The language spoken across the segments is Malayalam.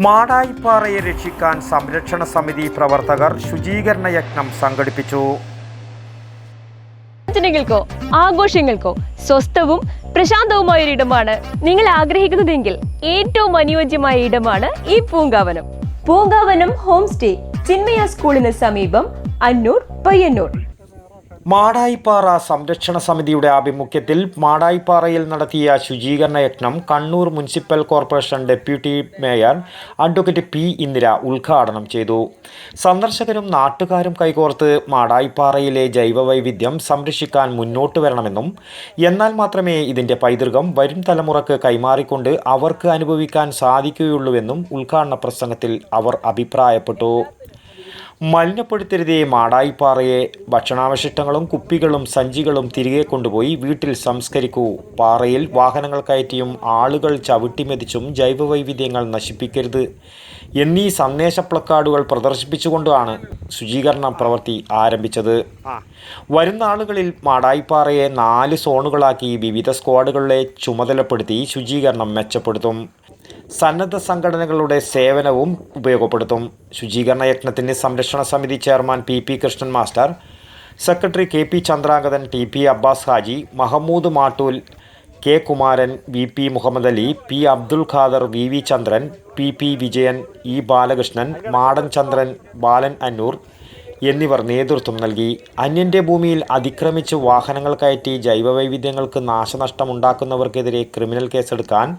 മാടായിപ്പാറയെ രക്ഷിക്കാൻ സംരക്ഷണ സമിതി പ്രവർത്തകർ ശുചീകരണ യജ്ഞം സംഘടിപ്പിച്ചു ോ. ആഘോഷങ്ങൾക്കോ സ്വസ്ഥവും പ്രശാന്തവുമായ ഒരു ഇടമാണ് നിങ്ങൾ ആഗ്രഹിക്കുന്നതെങ്കിൽ ഏറ്റവും അനുയോജ്യമായ ഇടമാണ് ഈ പൂങ്കാവനം. പൂങ്കാവനം ഹോം സ്റ്റേ ചിന്മയ സ്കൂളിന് സമീപം അന്നൂർ പയ്യന്നൂർ. മാടായിപ്പാറ സംരക്ഷണ സമിതിയുടെ ആഭിമുഖ്യത്തിൽ മാടായിപ്പാറയിൽ നടത്തിയ ശുചീകരണ യജ്ഞം Kannur municipal corporation deputy mayor advocate P Indira ഉദ്ഘാടനം ചെയ്തു. സന്ദർശകരും നാട്ടുകാരും കൈകോർത്ത് മാടായിപ്പാറയിലെ ജൈവവൈവിധ്യം സംരക്ഷിക്കാൻ മുന്നോട്ട് വരണമെന്നും എന്നാൽ മാത്രമേ ഇതിന്റെ പൈതൃകം വരും തലമുറയ്ക്ക് കൈമാറിക്കൊണ്ട് അവർക്ക് അനുഭവിക്കാൻ സാധിക്കുകയുള്ളൂവെന്നും ഉദ്ഘാടന പ്രസംഗത്തിൽ അവർ അഭിപ്രായപ്പെട്ടു. മലിനപ്പെടുത്തരുതേ മാടായിപ്പാറയെ. ഭക്ഷണാവശിഷ്ടങ്ങളും കുപ്പികളും സഞ്ചികളും തിരികെ കൊണ്ടുപോയി വീട്ടിൽ സംസ്കരിക്കൂ. പാറയിൽ വാഹനങ്ങൾ കയറ്റിയും ആളുകൾ ചവിട്ടിമെതിച്ചും ജൈവവൈവിധ്യങ്ങൾ നശിപ്പിക്കരുത് എന്നീ സന്ദേശ പ്ലക്കാർഡുകൾ പ്രദർശിപ്പിച്ചുകൊണ്ടാണ് ശുചീകരണ പ്രവൃത്തി ആരംഭിച്ചത്. വരുന്ന ആളുകളിൽ മാടായിപ്പാറയെ നാല് സോണുകളാക്കി വിവിധ സ്ക്വാഡുകളെ ചുമതലപ്പെടുത്തി ശുചീകരണം മെച്ചപ്പെടുത്തും. സന്നദ്ധ സംഘടനകളുടെ സേവനവും ഉപയോഗപ്പെടുത്തും. ശുചീകരണ യജ്ഞത്തിന് സംരക്ഷണ സമിതി chairman P P Krishnan master secretary K P Chandrangathan T P Abbas Haji Mahmood Mattool K Kumaran V P Muhammad Ali P Abdul Khader V V Chandran P P Vijayan E Balakrishnan Madan Chandran Balan Annur എന്നിവർ നേതൃത്വം നൽകി. അന്യന്റെ ഭൂമിയിൽ അതിക്രമിച്ച് വാഹനങ്ങൾ കയറ്റി ജൈവവൈവിധ്യങ്ങൾക്ക് നാശനഷ്ടമുണ്ടാക്കുന്നവർക്കെതിരെ ക്രിമിനൽ കേസെടുക്കാൻ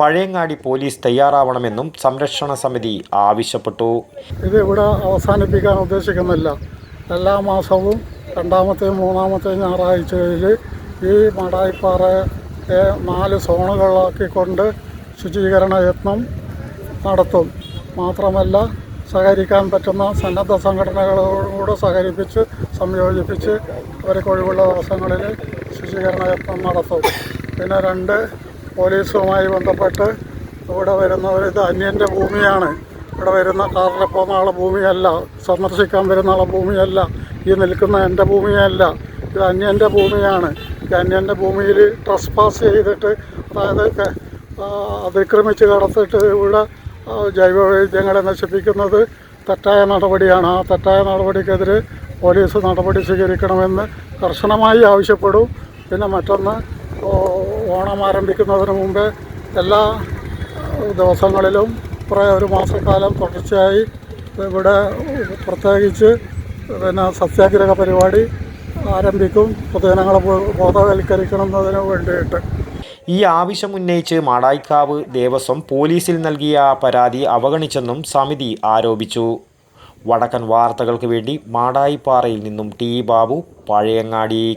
പഴയങ്ങാടി പോലീസ് തയ്യാറാവണമെന്നും സംരക്ഷണ സമിതി ആവശ്യപ്പെട്ടു. ഇത് ഇവിടെ അവസാനിപ്പിക്കാൻ ഉദ്ദേശിക്കുന്നില്ല. എല്ലാ മാസവും രണ്ടാമത്തെയും മൂന്നാമത്തെയും ഞായറാഴ്ചയിൽ ഈ മടായിപ്പാറയെ നാല് സോണുകളാക്കിക്കൊണ്ട് ശുചീകരണ യത്നം നടത്തും. മാത്രമല്ല സഹകരിക്കാൻ പറ്റുന്ന സന്നദ്ധ സംഘടനകളോട് സഹകരിപ്പിച്ച് സംയോജിപ്പിച്ച് അവർക്ക് ഒഴിവുള്ള ദിവസങ്ങളിൽ ശുചീകരണ യത്നം നടത്തും. പിന്നെ രണ്ട് പോലീസുമായി ബന്ധപ്പെട്ട് ഇവിടെ വരുന്നവർ ഇത് അന്യന്റെ ഭൂമിയാണ്. ഇവിടെ വരുന്ന കാറിൽ പോകുന്ന ആളെ ഭൂമിയല്ല സന്ദർശിക്കാൻ വരുന്ന ആളെ ഭൂമിയല്ല ഈ നിൽക്കുന്ന എന്റെ ഭൂമിയല്ല. ഇത് അന്യന്റെ ഭൂമിയാണ്. ഈ അന്യന്റെ ഭൂമിയിൽ ട്രസ് പാസ് ചെയ്തിട്ട് അതായത് അതിക്രമിച്ച് കടത്തിട്ട് ഇവിടെ ആ, ജൈവവൈവിധ്യങ്ങളെ നശിപ്പിക്കുന്നത് തെറ്റായ നടപടിയാണ്. ആ തെറ്റായ നടപടിക്കെതിരെ പോലീസ് നടപടി സ്വീകരിക്കണമെന്ന് കർശനമായി ആവശ്യപ്പെടും. പിന്നെ മറ്റൊന്ന് ഓണം ആരംഭിക്കുന്നതിന് മുമ്പേ എല്ലാ ദിവസങ്ങളിലും കുറേ ഒരു മാസക്കാലം തുടർച്ചയായി ഇവിടെ പ്രത്യേകിച്ച് പിന്നെ സത്യാഗ്രഹ പരിപാടി ആരംഭിക്കും. പൊതുജനങ്ങളെ ബോധവൽക്കരിക്കണമെന്നതിന് വേണ്ടിയിട്ട്. ഈ ആവശ്യം ഉന്നയിച്ച് മാടായിക്കാവ് ദേവസ്വം പോലീസിൽ നൽകിയ പരാതി അവഗണിച്ചെന്നും സമിതി ആരോപിച്ചു. വടക്കൻ വാർത്തകൾക്ക് വേണ്ടി മാടായിപ്പാറയിൽ നിന്നും ടി. ബാബു പഴയങ്ങാടി.